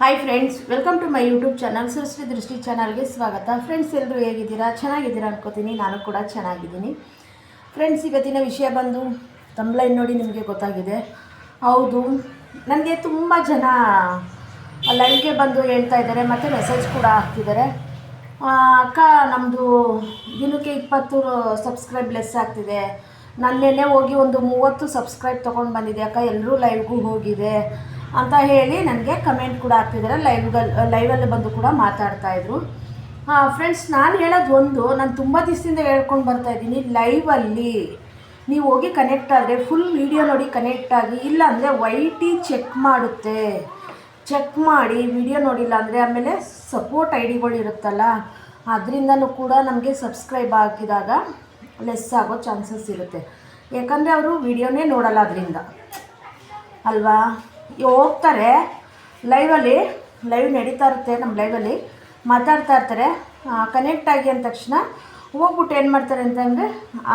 Hi friends welcome to my YouTube channel Srishti Drishti ಚಾನಲ್ಗೆ ಸ್ವಾಗತ. Friends ಎಲ್ಲರೂ ಹೇಗಿದ್ದೀರಾ? ಚೆನ್ನಾಗಿದ್ದೀರಾ ಅನ್ಕೋತೀನಿ. ನಾನು ಕೂಡ ಚೆನ್ನಾಗಿದ್ದೀನಿ. ಫ್ರೆಂಡ್ಸ್ ಇವತ್ತಿನ ವಿಷಯ ಬಂದು ತಂಬ್ಲೈನ್ ನೋಡಿ ನಿಮಗೆ ಗೊತ್ತಾಗಿದೆ. ಹೌದು ನನಗೆ ತುಂಬ ಜನ ಲೈವ್ಗೆ ಬಂದು ಹೇಳ್ತಾ ಇದ್ದಾರೆ, ಮತ್ತು ಮೆಸೇಜ್ ಕೂಡ ಹಾಕ್ತಿದ್ದಾರೆ. ಅಕ್ಕ ನಮ್ಮದು ದಿನಕ್ಕೆ ಇಪ್ಪತ್ತು ಸಬ್ಸ್ಕ್ರೈಬ್ ಲೆಸ್ ಆಗ್ತಿದೆ. ನಾನು ಹೋಗಿ ಒಂದು ಮೂವತ್ತು ಸಬ್ಸ್ಕ್ರೈಬ್ ತೊಗೊಂಡು ಬಂದಿದೆ. ಅಕ್ಕ ಎಲ್ಲರೂ ಲೈವ್ಗೂ ಹೋಗಿದೆ. ಅಂತ ಹೇಳಿ ನನಗೆ ಕಮೆಂಟ್ ಕೂಡ ಹಾಕ್ತಿದ್ದಾರೆ ಲೈವ್ಗಲ್ ಲೈವಲ್ಲಿ ಬಂದು ಕೂಡ ಮಾತಾಡ್ತಾ ಇದ್ರು. ಫ್ರೆಂಡ್ಸ್ ನಾನು ಹೇಳೋದು ಒಂದು, ನಾನು ತುಂಬ ದಿವಸದಿಂದ ಹೇಳ್ಕೊಂಡು ಬರ್ತಾ ಇದ್ದೀನಿ ಲೈವಲ್ಲಿ ನೀವು ಹೋಗಿ ಕನೆಕ್ಟ್ ಆದರೆ ಫುಲ್ ವೀಡಿಯೋ ನೋಡಿ ಕನೆಕ್ಟ್ ಆಗಿ, ಇಲ್ಲ ಅಂದರೆ ವೈ ಟಿ ಚೆಕ್ ಮಾಡುತ್ತೆ. ಚೆಕ್ ಮಾಡಿ ವಿಡಿಯೋ ನೋಡಿಲ್ಲ ಅಂದರೆ ಆಮೇಲೆ ಸಪೋರ್ಟ್ ಐ ಡಿಗಳು ಇರುತ್ತಲ್ಲ, ಅದರಿಂದನೂ ಕೂಡ ನಮಗೆ ಸಬ್ಸ್ಕ್ರೈಬ್ ಆಗಿದಾಗ ಲೆಸ್ ಆಗೋ ಚಾನ್ಸಸ್ ಇರುತ್ತೆ. ಯಾಕಂದರೆ ಅವರು ವಿಡಿಯೋನೇ ನೋಡಲ್ಲ ಅದರಿಂದ. ಅಲ್ವಾ? ಹೋಗ್ತಾರೆ. ಲೈವಲ್ಲಿ ಲೈವ್ ನಡೀತಾ ಇರುತ್ತೆ ನಮ್ಮ ಲೈವಲ್ಲಿ ಮಾತಾಡ್ತಾ ಇರ್ತಾರೆ. ಕನೆಕ್ಟ್ ಆಗಿ ಅಂದ ತಕ್ಷಣ ಹೋಗ್ಬಿಟ್ಟು ಏನು ಮಾಡ್ತಾರೆ ಅಂತಂದರೆ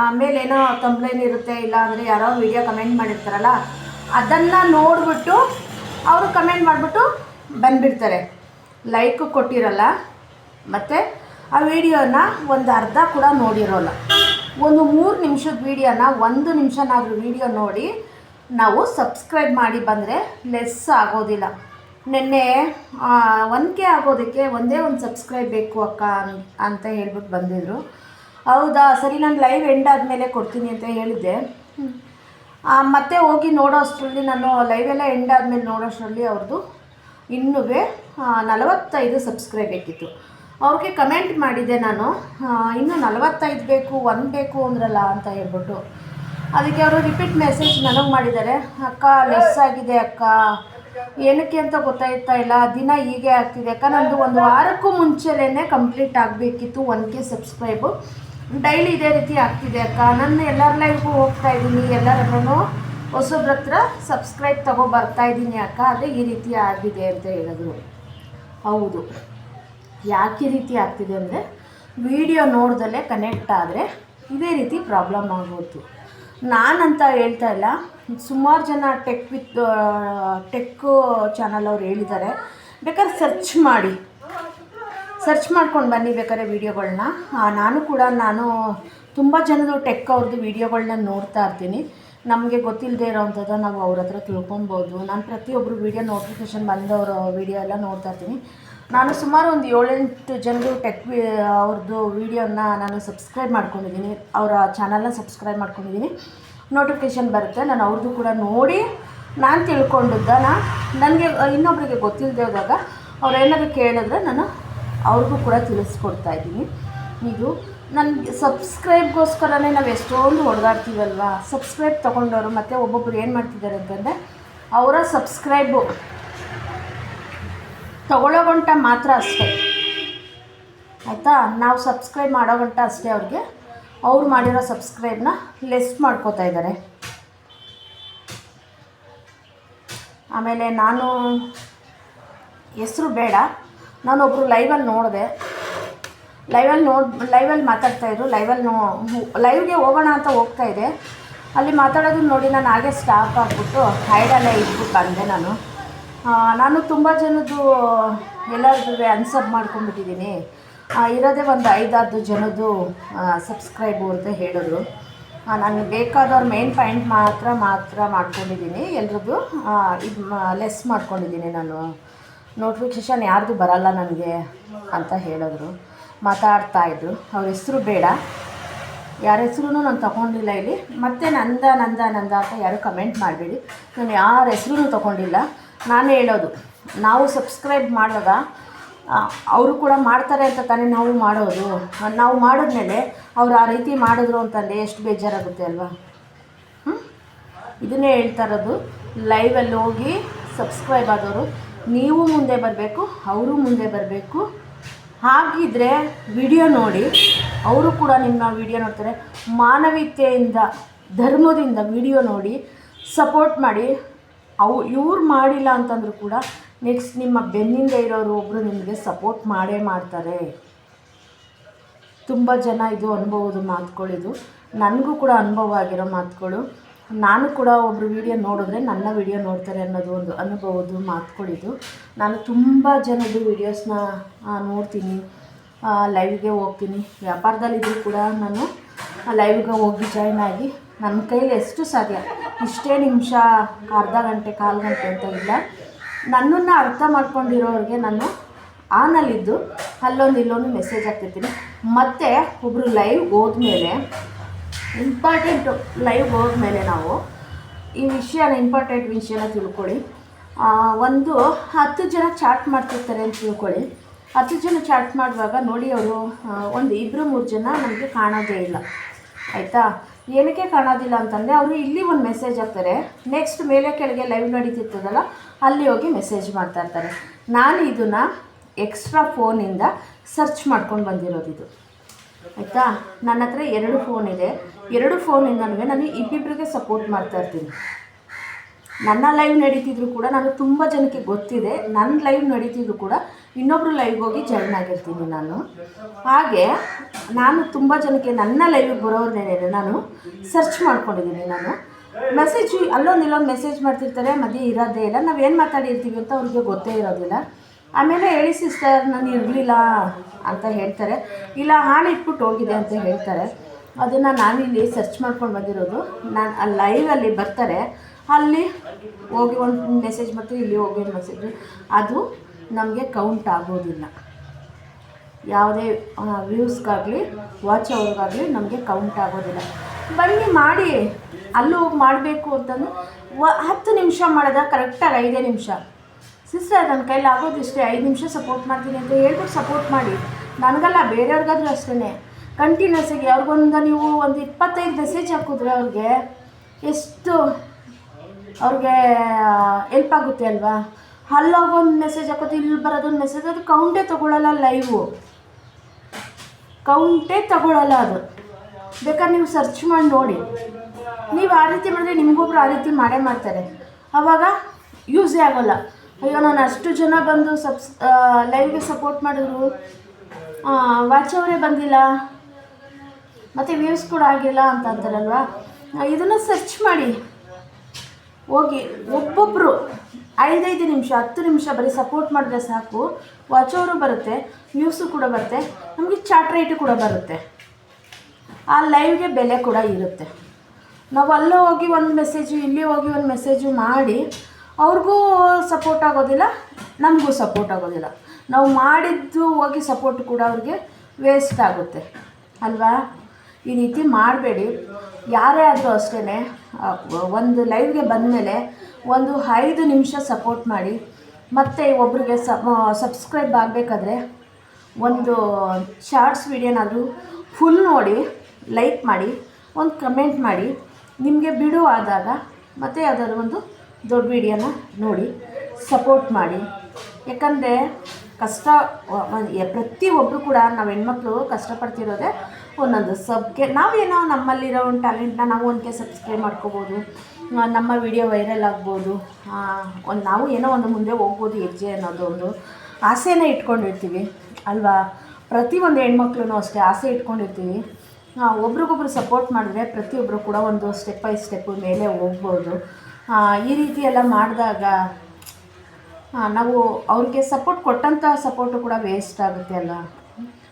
ಆಮೇಲೆ ಏನೋ ಕಂಪ್ಲೇಂಟ್ ಇರುತ್ತೆ, ಇಲ್ಲ ಅಂದರೆ ಯಾರೋ ವಿಡಿಯೋ ಕಮೆಂಟ್ ಮಾಡಿರ್ತಾರಲ್ಲ, ಅದನ್ನು ನೋಡಿಬಿಟ್ಟು ಅವರು ಕಮೆಂಟ್ ಮಾಡಿಬಿಟ್ಟು ಬಂದುಬಿಡ್ತಾರೆ. ಲೈಕು ಕೊಟ್ಟಿರಲ್ಲ, ಮತ್ತು ಆ ವಿಡಿಯೋನ ಒಂದು ಅರ್ಧ ಕೂಡ ನೋಡಿರೋಲ್ಲ. ಒಂದು ಮೂರು ನಿಮಿಷದ ವೀಡಿಯೋನ ಒಂದು ನಿಮಿಷನಾದರೂ ವಿಡಿಯೋ ನೋಡಿ ನಾವು ಸಬ್ಸ್ಕ್ರೈಬ್ ಮಾಡಿ ಬಂದರೆ ಲೆಸ್ ಆಗೋದಿಲ್ಲ. ನಿನ್ನೆ ಒನ್ ಕೆ ಆಗೋದಕ್ಕೆ ಒಂದೇ ಒಂದು ಸಬ್ಸ್ಕ್ರೈಬ್ ಬೇಕು ಅಕ್ಕ ಅಂತ ಹೇಳ್ಬಿಟ್ಟು ಬಂದಿದ್ರು. ಹೌದಾ, ಸರಿ, ನಾನು ಲೈವ್ ಎಂಡ್ ಆದಮೇಲೆ ಕೊಡ್ತೀನಿ ಅಂತ ಹೇಳಿದ್ದೆ. ಮತ್ತೆ ಹೋಗಿ ನೋಡೋ ಅಷ್ಟರಲ್ಲಿ ನಾನು ಲೈವೆಲ್ಲ ಎಂಡ್ ಆದಮೇಲೆ ನೋಡೋ ಅಷ್ಟರಲ್ಲಿ ಅವ್ರದ್ದು ಇನ್ನೂ ನಲವತ್ತೈದು ಸಬ್ಸ್ಕ್ರೈಬ್ ಬೇಕಿತ್ತು. ಅವ್ರಿಗೆ ಕಮೆಂಟ್ ಮಾಡಿದೆ ನಾನು ಇನ್ನೂ ನಲವತ್ತೈದು ಬೇಕು ಒಂದು ಬೇಕು ಅಂದ್ರಲ್ಲ ಅಂತ ಹೇಳ್ಬಿಟ್ಟು. ಅದಕ್ಕೆ ಅವರು ರಿಪೀಟ್ ಮೆಸೇಜ್ ನನಗೆ ಮಾಡಿದ್ದಾರೆ. ಅಕ್ಕ ಲೆಸ್ ಆಗಿದೆ ಅಕ್ಕ. ಏನಕ್ಕೆ ಅಂತ ಗೊತ್ತಾಯ್ತಾ ಇಲ್ಲ. ದಿನ ಹೀಗೆ ಆಗ್ತಿದೆ ಅಕ್ಕ. ನಂದು ಒಂದು ವಾರಕ್ಕೂ ಮುಂಚೆನೇ ಕಂಪ್ಲೀಟ್ ಆಗಬೇಕಿತ್ತು ಒನ್ ಕೆ ಸಬ್ಸ್ಕ್ರೈಬು ಡೈಲಿ ಇದೇ ರೀತಿ ಆಗ್ತಿದೆ ಅಕ್ಕ. ನನ್ನ ಎಲ್ಲರ ಲೈಫು ಹೋಗ್ತಾ ಇದ್ದೀನಿ. ಎಲ್ಲರನ್ನೂ ಹೊಸಬ್ರ ಹತ್ರ ಸಬ್ಸ್ಕ್ರೈಬ್ ತಗೋ ಬರ್ತಾ ಇದ್ದೀನಿ ಅಕ್ಕ. ಆದರೆ ಈ ರೀತಿ ಆಗಿದೆ ಅಂತ ಹೇಳಿದ್ರು. ಹೌದು. ಯಾಕೆ ರೀತಿ ಆಗ್ತಿದೆ ಅಂದರೆ ವಿಡಿಯೋ ನೋಡ್ದಲ್ಲೇ ಕನೆಕ್ಟ್ ಆದರೆ ಇದೇ ರೀತಿ ಪ್ರಾಬ್ಲಮ್ ಆಗೋದು ನಾನಂತ ಹೇಳ್ತಾ ಇಲ್ಲ. ಸುಮಾರು ಜನ ಟೆಕ್ ವಿತ್ ಟೆಕ್ ಚಾನಲ್ ಅವ್ರು ಹೇಳಿದ್ದಾರೆ. ಬೇಕಾದ್ರೆ ಸರ್ಚ್ ಮಾಡಿ. ಸರ್ಚ್ ಮಾಡ್ಕೊಂಡು ಬನ್ನಿ ಬೇಕಾದ್ರೆ ವೀಡಿಯೋಗಳನ್ನ ನಾನು ಕೂಡ, ನಾನು ತುಂಬ ಜನದು ಟೆಕ್ ಅವ್ರದ್ದು ವೀಡಿಯೋಗಳನ್ನ ನೋಡ್ತಾ ಇರ್ತೀನಿ. ನಮಗೆ ಗೊತ್ತಿಲ್ಲದೆ ಇರೋವಂಥದ್ದು ನಾವು ಅವ್ರ ಹತ್ರ ತಿಳ್ಕೊಬೋದು. ನಾನು ಪ್ರತಿಯೊಬ್ಬರು ವೀಡಿಯೋ ನೋಟಿಫಿಕೇಷನ್ ಬಂದವರು ವೀಡಿಯೋ ಎಲ್ಲ ನೋಡ್ತಾ ಇರ್ತೀನಿ. ನಾನು ಸುಮಾರು ಒಂದು ಏಳೆಂಟು ಜನರು ಟೆಕ್ ಅವ್ರದ್ದು ವೀಡಿಯೋನ ನಾನು ಸಬ್ಸ್ಕ್ರೈಬ್ ಮಾಡ್ಕೊಂಡಿದ್ದೀನಿ. ಅವರ ಚಾನಲ್ನ ಸಬ್ಸ್ಕ್ರೈಬ್ ಮಾಡ್ಕೊಂಡಿದ್ದೀನಿ. ನೋಟಿಫಿಕೇಷನ್ ಬರುತ್ತೆ. ನಾನು ಅವ್ರದ್ದು ಕೂಡ ನೋಡಿ ನಾನು ತಿಳ್ಕೊಂಡಿದ್ದಾನ ನನಗೆ ಇನ್ನೊಬ್ಬರಿಗೆ ಗೊತ್ತಿಲ್ಲದೆ ಹೋದಾಗ ಅವ್ರು ಏನಾದ್ರು ಕೇಳಿದ್ರೆ ನಾನು ಅವ್ರಿಗೂ ಕೂಡ ತಿಳಿಸ್ಕೊಡ್ತಾ ಇದ್ದೀನಿ. ಇದು ನನಗೆ ಸಬ್ಸ್ಕ್ರೈಬ್ಗೋಸ್ಕರನೇ ನಾವು ಎಷ್ಟೊಂದು ಹೊಡೆದಾಡ್ತೀವಲ್ವಾ ಸಬ್ಸ್ಕ್ರೈಬ್ ತೊಗೊಂಡವರು ಮತ್ತು ಒಬ್ಬೊಬ್ರು ಏನು ಮಾಡ್ತಿದ್ದಾರೆ ಅಂತಂದರೆ, ಅವರ ಸಬ್ಸ್ಕ್ರೈಬು ತಗೊಳ್ಳೋ ಗಂಟ ಮಾತ್ರ ಅಷ್ಟೇ. ಆಯಿತಾ? ನಾವು ಸಬ್ಸ್ಕ್ರೈಬ್ ಮಾಡೋ ಗಂಟ ಅಷ್ಟೇ ಅವ್ರಿಗೆ. ಅವ್ರು ಮಾಡಿರೋ ಸಬ್ಸ್ಕ್ರೈಬ್ನ ಲೆಸ್ ಮಾಡ್ಕೋತಾ ಇದ್ದಾರೆ ಆಮೇಲೆ ನಾನು ಹೆಸರು ಬೇಡ. ನಾನೊಬ್ಬರು ಲೈವಲ್ಲಿ ನೋಡಿದೆ. ಲೈವಲ್ಲಿ ನೋಡಿ ಲೈವಲ್ಲಿ ಮಾತಾಡ್ತಾಯಿದ್ರು ಲೈವಲ್ಲಿ ನೋ ಲೈವ್ಗೆ ಹೋಗೋಣ ಅಂತ ಹೋಗ್ತಾ ಇದೆ ಅಲ್ಲಿ ಮಾತಾಡೋದನ್ನ ನೋಡಿ ನಾನು ಹಾಗೆ ಸ್ಟಾಪ್ ಆಗಿಬಿಟ್ಟು ಹೈಡಲ್ಲೇ ಇದ್ಬಿಟ್ಟು ಬಂದೆ ನಾನು. ನಾನು ತುಂಬ ಜನದ್ದು ಎಲ್ಲರದ್ದು ಅನ್ಸಬ್ ಮಾಡ್ಕೊಂಡ್ಬಿಟ್ಟಿದ್ದೀನಿ. ಇರೋದೇ ಒಂದು ಐದಾರು ಜನದ್ದು ಸಬ್ಸ್ಕ್ರೈಬು ಅಂತ ಹೇಳಿದ್ರು ನನಗೆ ಬೇಕಾದವ್ರ ಮೇನ್ ಪಾಯಿಂಟ್ ಮಾತ್ರ ಮಾತ್ರ ಮಾಡ್ಕೊಂಡಿದ್ದೀನಿ. ಎಲ್ರದ್ದು ಇದು ಲೆಸ್ ಮಾಡ್ಕೊಂಡಿದ್ದೀನಿ ನಾನು. ನೋಟಿಫಿಕೇಷನ್ ಯಾರ್ದು ಬರಲ್ಲ ನನಗೆ ಅಂತ ಹೇಳಿದ್ರು. ಮಾತಾಡ್ತಾ ಇದ್ದರು ಅವ್ರ ಹೆಸರು ಬೇಡ. ಯಾರ ಹೆಸರು ನಾನು ತೊಗೊಂಡಿಲ್ಲ ಇಲ್ಲಿ. ಮತ್ತೆ ನಂದ ನಂದ ನಂದ ಅಂತ ಯಾರು ಕಮೆಂಟ್ ಮಾಡಬೇಡಿ. ನಾನು ಯಾರ ಹೆಸರು ತಗೊಂಡಿಲ್ಲ. ನಾನು ಹೇಳೋದು, ನಾವು ಸಬ್ಸ್ಕ್ರೈಬ್ ಮಾಡಿದಾಗ ಅವರು ಕೂಡ ಮಾಡ್ತಾರೆ ಅಂತ ತಾನೇ ನಾವು ಮಾಡೋದು. ನಾವು ಮಾಡಿದ್ಮೇಲೆ ಅವ್ರು ಆ ರೀತಿ ಮಾಡಿದ್ರು ಅಂತಂದರೆ ಎಷ್ಟು ಬೇಜಾರಾಗುತ್ತೆ ಅಲ್ವಾ? ಹ್ಞೂ ಇದನ್ನೇ ಹೇಳ್ತಾ ಇರೋದು. ಲೈವಲ್ಲಿ ಹೋಗಿ ಸಬ್ಸ್ಕ್ರೈಬ್ ಆದವರು, ನೀವು ಮುಂದೆ ಬರಬೇಕು, ಅವರು ಮುಂದೆ ಬರಬೇಕು. ಹಾಗಿದ್ರೆ ವಿಡಿಯೋ ನೋಡಿ, ಅವರು ಕೂಡ ನಿಮ್ಮ ವಿಡಿಯೋ ನೋಡ್ತಾರೆ. ಮಾನವೀಯತೆಯಿಂದ, ಧರ್ಮದಿಂದ ವಿಡಿಯೋ ನೋಡಿ ಸಪೋರ್ಟ್ ಮಾಡಿ ಅವು ಇವ್ರು ಮಾಡಿಲ್ಲ ಅಂತಂದರೂ ಕೂಡ ನೆಕ್ಸ್ಟ್ ನಿಮ್ಮ ಬೆನ್ನಿಂದ ಇರೋರು ಒಬ್ಬರು ನಿಮಗೆ ಸಪೋರ್ಟ್ ಮಾಡೇ ಮಾಡ್ತಾರೆ. ತುಂಬ ಜನ ಇದು ಅನುಭವದ ಮಾತುಗಳಿದು. ನನಗೂ ಕೂಡ ಅನುಭವ ಆಗಿರೋ ಮಾತುಗಳು. ನಾನು ಕೂಡ ಒಬ್ಬರು ವೀಡಿಯೋ ನೋಡಿದ್ರೆ ನನ್ನ ವೀಡಿಯೋ ನೋಡ್ತಾರೆ ಅನ್ನೋದು ಒಂದು ಅನುಭವದ ಮಾತುಗಳಿದು. ನಾನು ತುಂಬ ಜನದ್ದು ವೀಡಿಯೋಸ್ನ ನೋಡ್ತೀನಿ. ಲೈವ್ಗೆ ಹೋಗ್ತೀನಿ. ವ್ಯಾಪಾರದಲ್ಲಿದ್ದರೂ ಕೂಡ ನಾನು ಲೈವ್ಗೆ ಹೋಗಿ ಜಾಯ್ನ್ ಆಗಿ ನನ್ನ ಕೈಲಿ ಎಷ್ಟು ಸಾಧ್ಯ? ಇಷ್ಟೇ ನಿಮಿಷ, ಅರ್ಧ ಗಂಟೆ, ಕಾಲು ಗಂಟೆ ಅಂತ ಇಲ್ಲ. ನನ್ನನ್ನು ಅರ್ಥ ಮಾಡ್ಕೊಂಡಿರೋರಿಗೆ ನಾನು ಆನಲ್ಲಿದ್ದು, ಅಲ್ಲೊಂದು ಇಲ್ಲೊಂದು ಮೆಸೇಜ್ ಹಾಕ್ತಿರ್ತೀನಿ. ಮತ್ತು ಒಬ್ಬರು ಲೈವ್ ಹೋದ್ಮೇಲೆ ಇಂಪಾರ್ಟೆಂಟು ಲೈವ್ ಹೋದ್ಮೇಲೆ ನಾವು ಈ ವಿಷಯನ ಇಂಪಾರ್ಟೆಂಟ್ ವಿಷಯನ ತಿಳ್ಕೊಳ್ಳಿ. ಒಂದು ಹತ್ತು ಜನ ಚಾಟ್ ಮಾಡ್ತಿರ್ತಾರೆ ಅಂತ ತಿಳ್ಕೊಳ್ಳಿ. ಹತ್ತು ಜನ ಚಾಟ್ ಮಾಡುವಾಗ ನೋಡಿ ಅವರು ಒಂದು ಇಬ್ಬರು ಮೂರು ಜನ ನಮಗೆ ಕಾಣೋದೇ ಇಲ್ಲ. ಆಯಿತಾ? ಏನಕ್ಕೆ ಕಾಣೋದಿಲ್ಲ ಅಂತಂದರೆ ಅವರು ಇಲ್ಲಿ ಒಂದು ಮೆಸೇಜ್ ಹಾಕ್ತಾರೆ. ನೆಕ್ಸ್ಟ್ ಮೇಲೆ ಕೆಳಗೆ ಲೈವ್ ನಡೀತಿರ್ತದಲ್ಲ, ಅಲ್ಲಿ ಹೋಗಿ ಮೆಸೇಜ್ ಮಾಡ್ತಾ ಇರ್ತಾರೆ. ನಾನು ಇದನ್ನು ಎಕ್ಸ್ಟ್ರಾ ಫೋನಿಂದ ಸರ್ಚ್ ಮಾಡ್ಕೊಂಡು ಬಂದಿರೋದು ಇದು. ಆಯಿತಾ? ನನ್ನ ಹತ್ರ ಎರಡು ಫೋನ್ ಇದೆ. ಎರಡು ಫೋನಿಂದನೂ ನಾನು ಇಬ್ಬಿಬ್ಬರಿಗೆ ಸಪೋರ್ಟ್ ಮಾಡ್ತಾ ಇರ್ತೀನಿ. ನನ್ನ ಲೈವ್ ನಡೀತಿದ್ರು ಕೂಡ ನಾನು ತುಂಬ ಜನಕ್ಕೆ ಗೊತ್ತಿದೆ. ನನ್ನ ಲೈವ್ ನಡೀತಿದ್ರು ಕೂಡ ಇನ್ನೊಬ್ರು ಲೈವ್ಗೆ ಹೋಗಿ ಜಾಯ್ನ್ ಆಗಿರ್ತೀನಿ ನಾನು. ಹಾಗೆ ನಾನು ತುಂಬ ಜನಕ್ಕೆ ನನ್ನ ಲೈವ್ಗೆ ಬರೋರ್ನೇನೆ ನಾನು ಸರ್ಚ್ ಮಾಡ್ಕೊಂಡಿದ್ದೀನಿ ನಾನು. ಮೆಸೇಜ್ ಅಲ್ಲೊಂದು ಇಲ್ಲೊಂದು ಮೆಸೇಜ್ ಮಾಡ್ತಿರ್ತಾರೆ ಮದುವೆ ಇರೋದೇ ಇಲ್ಲ. ನಾವು ಏನು ಮಾತಾಡಿರ್ತೀವಿ ಅಂತ ಅವ್ರಿಗೆ ಗೊತ್ತೇ ಇರೋದಿಲ್ಲ. ಆಮೇಲೆ ಹೇಳಿ ಸಿಸ್ಟರ್ ನಾನು ಇರಲಿಲ್ಲ ಅಂತ ಹೇಳ್ತಾರೆ. ಇಲ್ಲ ಹಾಳು ಇಟ್ಬಿಟ್ಟು ಹೋಗಿದೆ ಅಂತ ಹೇಳ್ತಾರೆ. ಅದನ್ನು ನಾನಿಲ್ಲಿ ಸರ್ಚ್ ಮಾಡ್ಕೊಂಡು ಬಂದಿರೋದು. ನಾನು ಅಲ್ಲಿ ಲೈವಲ್ಲಿ ಬರ್ತಾರೆ. ಅಲ್ಲಿ ಹೋಗಿ ಒಂದು ಮೆಸೇಜ್ ಮಾಡ್ತೀವಿ, ಇಲ್ಲಿ ಹೋಗಿ ಒಂದು ಮೆಸೇಜ್ ಅದು ನಮಗೆ ಕೌಂಟ್ ಆಗೋದಿಲ್ಲ. ಯಾವುದೇ ವ್ಯೂಸ್ಗಾಗಲಿ ವಾಚ್ ಅವ್ರಿಗಾಗಲಿ ನಮಗೆ ಕೌಂಟ್ ಆಗೋದಿಲ್ಲ. ಬನ್ನಿ ಮಾಡಿ, ಅಲ್ಲಿ ಹೋಗಿ ಮಾಡಬೇಕು ಅಂತಂದು ವ, ಹತ್ತು ನಿಮಿಷ ಮಾಡಿದ ಕರೆಕ್ಟಾಗಿ ಐದೇ ನಿಮಿಷ. ಸಿಸ್ಟರ್ ನನ್ನ ಕೈಲಿ ಆಗೋದಿಷ್ಟೇ ಐದು ನಿಮಿಷ ಸಪೋರ್ಟ್ ಮಾಡ್ತೀನಿ ಅಂತ ಹೇಳ್ಬಿಟ್ಟು ಸಪೋರ್ಟ್ ಮಾಡಿ. ನನಗಲ್ಲ ಬೇರೆಯವ್ರಿಗಾದ್ರೂ ಅಷ್ಟೇ ಕಂಟಿನ್ಯೂಸ್ ಆಗಿ ಅವ್ರಿಗೊಂದು ನೀವು ಒಂದು ಇಪ್ಪತ್ತೈದು ಮೆಸೇಜ್ ಹಾಕಿದ್ರೆ ಅವ್ರಿಗೆ ಎಷ್ಟು ಅವ್ರಿಗೆ ಹೆಲ್ಪ್ ಆಗುತ್ತೆ ಅಲ್ವಾ? ಅಲ್ಲೋಗೊಂದು ಮೆಸೇಜ್ ಹಾಕೋದು, ಇಲ್ಲಿ ಬರೋದೊಂದು ಮೆಸೇಜ್ ಅದು ಕೌಂಟೇ ತೊಗೊಳಲ್ಲ ಲೈವು ಕೌಂಟೇ ತಗೊಳ್ಳಲ್ಲ ಅದು. ಬೇಕಾದ್ರೆ ನೀವು ಸರ್ಚ್ ಮಾಡಿ ನೋಡಿ. ನೀವು ಆ ರೀತಿ ಮಾಡಿದ್ರೆ ನಿಮಗೊಬ್ರು ಆ ರೀತಿ ಮಾಡೇ ಮಾಡ್ತಾರೆ. ಆವಾಗ ಯೂಸೇ ಆಗೋಲ್ಲ. ಅಯ್ಯೋ, ನಾನು ಅಷ್ಟು ಜನ ಬಂದು ಸಬ್ಸ್ ಲೈವ್ಗೆ ಸಪೋರ್ಟ್ ಮಾಡಿದ್ರು. ವಾಚ್ ಅವರೇ ಬಂದಿಲ್ಲ. ಮತ್ತು ವ್ಯೂಸ್ ಕೂಡ ಆಗಿಲ್ಲ ಅಂತ ಅಂತಾರಲ್ವಾ? ಇದನ್ನು ಸರ್ಚ್ ಮಾಡಿ. ಹೋಗಿ ಒಬ್ಬೊಬ್ಬರು ಐದೈದು ನಿಮಿಷ, ಹತ್ತು ನಿಮಿಷ ಬರೀ ಸಪೋರ್ಟ್ ಮಾಡಿದ್ರೆ ಸಾಕು. ವಾಚವರು ಬರುತ್ತೆ ನ್ಯೂಸು ಕೂಡ ಬರುತ್ತೆ, ನಮಗೆ ಚಾಟ್ ರೇಟು ಕೂಡ ಬರುತ್ತೆ. ಆ ಲೈವ್ಗೆ ಬೆಲೆ ಕೂಡ ಇರುತ್ತೆ. ನಾವು ಅಲ್ಲೇ ಹೋಗಿ ಒಂದು ಮೆಸೇಜು ಇಲ್ಲಿ ಹೋಗಿ ಒಂದು ಮೆಸೇಜು ಮಾಡಿ, ಅವ್ರಿಗೂ ಸಪೋರ್ಟ್ ಆಗೋದಿಲ್ಲ, ನಮಗೂ ಸಪೋರ್ಟ್ ಆಗೋದಿಲ್ಲ. ನಾವು ಮಾಡಿದ್ದು ಹೋಗಿ ಸಪೋರ್ಟ್ ಕೂಡ ಅವ್ರಿಗೆ ವೇಸ್ಟ್ ಆಗುತ್ತೆ. ಅಲ್ವಾ? ಈ ರೀತಿ ಮಾಡಬೇಡಿ. ಯಾರೇ ಆದರೂ ಅಷ್ಟೇ ಒಂದು ಲೈವ್ಗೆ ಬಂದಮೇಲೆ ಒಂದು ಐದು ನಿಮಿಷ ಸಪೋರ್ಟ್ ಮಾಡಿ. ಮತ್ತು ಒಬ್ರಿಗೆ ಸಬ್ಸ್ಕ್ರೈಬ್ ಆಗಬೇಕಾದ್ರೆ ಒಂದು ಶಾರ್ಟ್ಸ್ ವಿಡಿಯೋನಾದರೂ ಫುಲ್ ನೋಡಿ ಲೈಕ್ ಮಾಡಿ, ಒಂದು ಕಮೆಂಟ್ ಮಾಡಿ. ನಿಮಗೆ ಬಿಡು ಆದಾಗ ಮತ್ತೆ ಯಾವುದಾದ್ರು ಒಂದು ದೊಡ್ಡ ವಿಡಿಯೋನ ನೋಡಿ ಸಪೋರ್ಟ್ ಮಾಡಿ. ಯಾಕಂದರೆ ಕಷ್ಟ ಪ್ರತಿ ಒಬ್ಬರು ಕೂಡ ನಾವು ಹೆಣ್ಮಕ್ಳು ಕಷ್ಟಪಡ್ತಿರೋದೇ ಒಂದೊಂದು ಸಬ್ಗೆ, ನಾವೇನೋ ನಮ್ಮಲ್ಲಿರೋ ಒಂದು ಟ್ಯಾಲೆಂಟ್ನ ನಾವು ಒಂದಕ್ಕೆ ಸಬ್ಸ್ಕ್ರೈಬ್ ಮಾಡ್ಕೋಬೋದು ನಮ್ಮ ವಿಡಿಯೋ ವೈರಲ್ ಆಗ್ಬೋದು ಒಂದು ನಾವು ಏನೋ ಒಂದು ಮುಂದೆ ಹೋಗ್ಬೋದು ಹೆಜ್ಜೆ ಅನ್ನೋದು ಒಂದು ಆಸೆನೇ ಇಟ್ಕೊಂಡಿರ್ತೀವಿ, ಅಲ್ವಾ? ಪ್ರತಿಯೊಂದು ಹೆಣ್ಮಕ್ಳು ಅಷ್ಟೇ ಆಸೆ ಇಟ್ಕೊಂಡಿರ್ತೀವಿ. ಒಬ್ರಿಗೊಬ್ರು ಸಪೋರ್ಟ್ ಮಾಡಿದ್ರೆ ಪ್ರತಿಯೊಬ್ಬರು ಕೂಡ ಒಂದು ಸ್ಟೆಪ್ ಬೈ ಸ್ಟೆಪ್ ಮೇಲೆ ಹೋಗ್ಬೋದು. ಈ ರೀತಿ ಎಲ್ಲ ಮಾಡಿದಾಗ ನಾವು ಅವ್ರಿಗೆ ಸಪೋರ್ಟ್ ಕೊಟ್ಟಂಥ ಸಪೋರ್ಟು ಕೂಡ ವೇಸ್ಟ್ ಆಗುತ್ತೆ ಅಲ್ಲ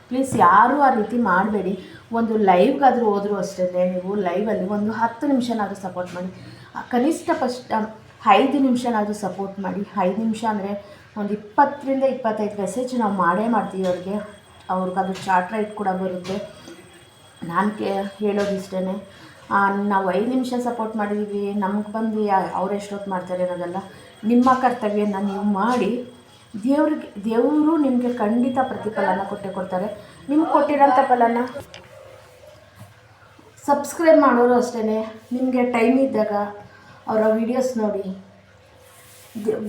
ಪ್ಲೀಸ್ ಯಾರೂ ಆ ರೀತಿ ಮಾಡಬೇಡಿ. ಒಂದು ಲೈವ್ಗಾದರೂ ಹೋದರೂ ಅಷ್ಟೇ, ನೀವು ಲೈವಲ್ಲಿ ಒಂದು ಹತ್ತು ನಿಮಿಷನಾದರೂ ಸಪೋರ್ಟ್ ಮಾಡಿ. ಕನಿಷ್ಠ ಫಸ್ಟ್ ಐದು ನಿಮಿಷನಾದರೂ ಸಪೋರ್ಟ್ ಮಾಡಿ. ಐದು ನಿಮಿಷ ಅಂದರೆ ಒಂದು ಇಪ್ಪತ್ತರಿಂದ ಇಪ್ಪತ್ತೈದು ಮೆಸೇಜ್ ನಾವು ಮಾಡೇ ಮಾಡ್ತೀವಿ ಅವ್ರಿಗೆ. ಅವ್ರಿಗೆ ಅದು ಚಾರ್ಟ್ ರೈಟ್ ಕೂಡ ಬರುತ್ತೆ. ನಾನು ಕೇ ಹೇಳೋದಿಷ್ಟೇ ನಾವು ಐದು ನಿಮಿಷ ಸಪೋರ್ಟ್ ಮಾಡಿದ್ದೀವಿ ನಮ್ಗೆ ಬಂದು ಅವ್ರು ಎಷ್ಟೊತ್ತು ಮಾಡ್ತಾರೆ ಅನ್ನೋದಲ್ಲ ನಿಮ್ಮ ಕರ್ತವ್ಯನ ನೀವು ಮಾಡಿ. ದೇವ್ರಿಗೆ, ದೇವರು ನಿಮಗೆ ಖಂಡಿತ ಪ್ರತಿಫಲನ ಕೊಟ್ಟೆ ಕೊಡ್ತಾರೆ. ನಿಮ್ಗೆ ಕೊಟ್ಟಿರೋಂಥ ಫಲನ? ಸಬ್ಸ್ಕ್ರೈಬ್ ಮಾಡೋರು ಅಷ್ಟೇ ನಿಮಗೆ ಟೈಮ್ ಇದ್ದಾಗ ಅವರ ವೀಡಿಯೋಸ್ ನೋಡಿ.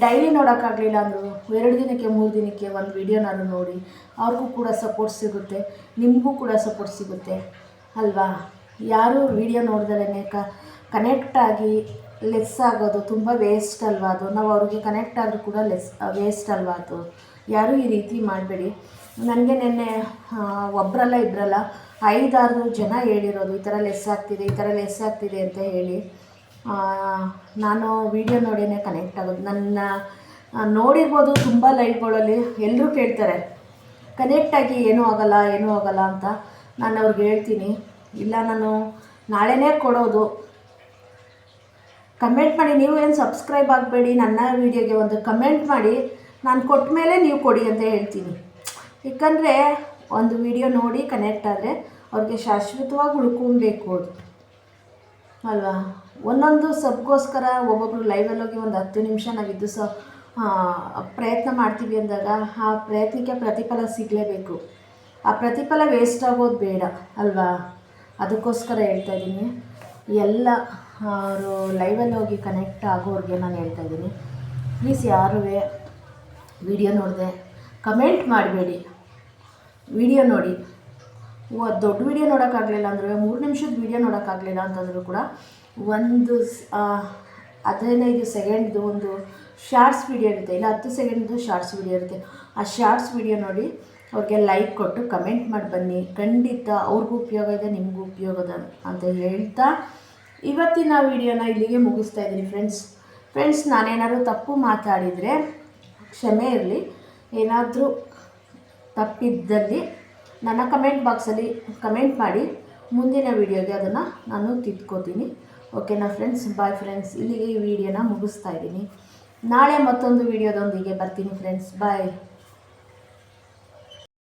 ಡೈಲಿ ನೋಡೋಕ್ಕಾಗಲಿಲ್ಲ ಅಂದರು ಎರಡು ದಿನಕ್ಕೆ, ಮೂರು ದಿನಕ್ಕೆ ಒಂದು ವೀಡಿಯೋನಾದ್ರು ನೋಡಿ. ಅವ್ರಿಗೂ ಕೂಡ ಸಪೋರ್ಟ್ ಸಿಗುತ್ತೆ. ನಿಮಗೂ ಕೂಡ ಸಪೋರ್ಟ್ ಸಿಗುತ್ತೆ. ಅಲ್ವಾ? ಯಾರು ವೀಡಿಯೋ ನೋಡ್ದಲೇ ಕ ಕನೆಕ್ಟ್ ಆಗಿ ಲೆಸ್ ಆಗೋದು, ತುಂಬ ವೇಸ್ಟ್ ಅಲ್ವಾ ಅದು? ನಾವು ಅವ್ರಿಗೆ ಕನೆಕ್ಟ್ ಆದರೂ ಕೂಡ ಲೆಸ್ ವೇಸ್ಟ್ ಅಲ್ವಾ ಅದು? ಯಾರೂ ಈ ರೀತಿ ಮಾಡಬೇಡಿ. ನನಗೆ ನಿನ್ನೆ ಒಬ್ಬರಲ್ಲ ಇಬ್ಬರಲ್ಲ ಐದಾರು ಜನ ಹೇಳಿರೋದು, ಈ ಥರ ಲೆಸ್ ಆಗ್ತಿದೆ, ಈ ಥರ ಲೆಸ್ ಆಗ್ತಿದೆ ಅಂತ ಹೇಳಿ. ನಾನು ವಿಡಿಯೋ ನೋಡಿನೇ ಕನೆಕ್ಟ್ ಆಗೋದು. ನನ್ನ ನೋಡಿರ್ಬೋದು ತುಂಬ ಲೈವ್ಗಳಲ್ಲಿ ಎಲ್ಲರೂ ಕೇಳ್ತಾರೆ ಕನೆಕ್ಟ್ ಆಗಿ ಏನೂ ಆಗಲ್ಲ ಏನೂ ಆಗಲ್ಲ ಅಂತ. ನಾನು ಅವ್ರಿಗೆ ಹೇಳ್ತೀನಿ, ಇಲ್ಲ, ನಾನು ನಾಳೆನೇ ಕೊಡೋದು ಕಮೆಂಟ್ ಮಾಡಿ ನೀವು ಏನು ಸಬ್ಸ್ಕ್ರೈಬ್ ಆಗಬೇಡಿ ನನ್ನ ವೀಡಿಯೋಗೆ ಒಂದು ಕಮೆಂಟ್ ಮಾಡಿ ನಾನು ಕೊಟ್ಟ ಮೇಲೆ ನೀವು ಕೊಡಿ ಅಂತ ಹೇಳ್ತೀನಿ. ಯಾಕಂದರೆ ಒಂದು ವಿಡಿಯೋ ನೋಡಿ ಕನೆಕ್ಟ್ ಆದರೆ ಅವ್ರಿಗೆ ಶಾಶ್ವತವಾಗಿ ಉಳ್ಕೊಬೇಕು ಅದು. ಅಲ್ವಾ? ಒಂದೊಂದು ಸಬ್ಗೋಸ್ಕರ ಒಬ್ಬೊಬ್ರು ಲೈವಲ್ಲಿ ಹೋಗಿ ಒಂದು ಹತ್ತು ನಿಮಿಷ ನಾವಿದ್ದು ಸ ಆ, ಪ್ರಯತ್ನ ಮಾಡ್ತೀವಿ ಅಂದಾಗ ಆ ಪ್ರಯತ್ನಕ್ಕೆ ಪ್ರತಿಫಲ ಸಿಗಲೇಬೇಕು. ಆ ಪ್ರತಿಫಲ ವೇಸ್ಟ್ ಆಗೋದು ಬೇಡ ಅಲ್ವಾ? ಅದಕ್ಕೋಸ್ಕರ ಹೇಳ್ತಾ ಇದ್ದೀನಿ. ಎಲ್ಲ ಅವರು ಲೈವಲ್ಲಿ ಹೋಗಿ ಕನೆಕ್ಟ್ ಆಗೋರಿಗೆ ನಾನು ಹೇಳ್ತಾ ಇದ್ದೀನಿ. ಪ್ಲೀಸ್ ಯಾರೂ ವಿಡಿಯೋ ನೋಡಿದೆ ಕಮೆಂಟ್ ಮಾಡಬೇಡಿ. ವಿಡಿಯೋ ನೋಡಿ. ದೊಡ್ಡ ವಿಡಿಯೋ ನೋಡೋಕ್ಕಾಗಲಿಲ್ಲ ಅಂದರೆ, ಮೂರು ನಿಮಿಷದ ವಿಡಿಯೋ ನೋಡೋಕ್ಕಾಗಲಿಲ್ಲ ಅಂತಂದರೂ ಕೂಡ ಒಂದು ಹದಿನೈದು ಸೆಕೆಂಡ್ದು ಒಂದು ಶಾರ್ಟ್ಸ್ ವಿಡಿಯೋ ಇರುತ್ತೆ. ಇಲ್ಲ, ಹತ್ತು ಸೆಕೆಂಡ್ದು ಶಾರ್ಟ್ಸ್ ವಿಡಿಯೋ ಇರುತ್ತೆ. ಆ ಶಾರ್ಟ್ಸ್ ವಿಡಿಯೋ ನೋಡಿ ಅವ್ರಿಗೆ ಲೈಕ್ ಕೊಟ್ಟು ಕಮೆಂಟ್ ಮಾಡಿ ಬನ್ನಿ. ಖಂಡಿತ ಅವ್ರಿಗೂ ಉಪಯೋಗ ಇದೆ, ನಿಮಗೂ ಉಪಯೋಗ ಇದೆ ಅಂತ ಹೇಳ್ತಾ ಇವತ್ತಿನ ವಿಡಿಯೋನ ಇಲ್ಲಿಗೆ ಮುಗಿಸ್ತಾ ಇದ್ದೀನಿ ಫ್ರೆಂಡ್ಸ್ ಫ್ರೆಂಡ್ಸ್ ನಾನೇನಾದರೂ ತಪ್ಪು ಮಾತಾಡಿದರೆ, ಕ್ಷಮೆ ಇರಲಿ. ಏನಾದರೂ ತಪ್ಪಿದ್ದಲ್ಲಿ ನನ್ನ ಕಮೆಂಟ್ ಬಾಕ್ಸಲ್ಲಿ ಕಮೆಂಟ್ ಮಾಡಿ. ಮುಂದಿನ ವಿಡಿಯೋಗೆ ಅದನ್ನು ನಾನು ತಿದ್ಕೋತೀನಿ. ಓಕೆನಾ ಫ್ರೆಂಡ್ಸ್ ಬಾಯ್ ಫ್ರೆಂಡ್ಸ್ ಇಲ್ಲಿಗೆ ಈ ವಿಡಿಯೋನ ಮುಗಿಸ್ತಾ ಇದ್ದೀನಿ. ನಾಳೆ ಮತ್ತೊಂದು ವಿಡಿಯೋದೊಂದಿಗೆ ಬರ್ತೀನಿ ಫ್ರೆಂಡ್ಸ್ ಬಾಯ್